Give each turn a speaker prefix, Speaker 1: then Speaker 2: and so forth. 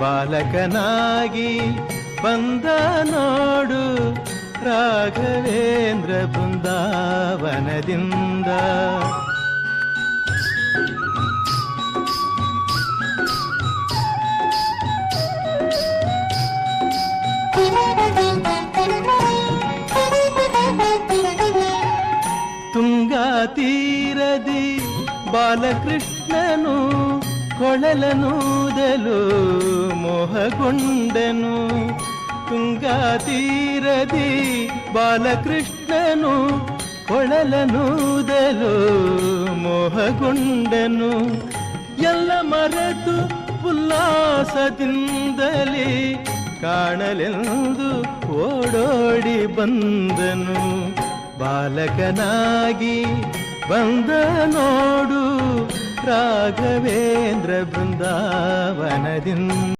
Speaker 1: ಬಾಲಕನಾಗಿ ಬಂದ ನೋಡು ರಾಘವೇಂದ್ರ ಬೃಂದಾವನದಿಂದ. ತುಂಗಾ ತೀರದಿ ಬಾಲಕೃಷ್ಣನು ಕೊಳಲನೂದಲು ಮೋಹಗೊಂಡನು. ತುಂಗಾ ತೀರದಿ ಬಾಲಕೃಷ್ಣನು ಕೊಳಲನೂದಲು ಮೋಹಗೊಂಡನು. ಎಲ್ಲ ಮರೆತು ಉಲ್ಲಾಸದಿಂದಲೇ ಕಾಣಲೆಂದು ಓಡೋಡಿ ಬಂದನು. ಬಾಲಕನಾಗಿ ಬಂದ ನೋಡು ರಾಘವೇಂದ್ರ ಬೃಂದಾವನದಿಂದ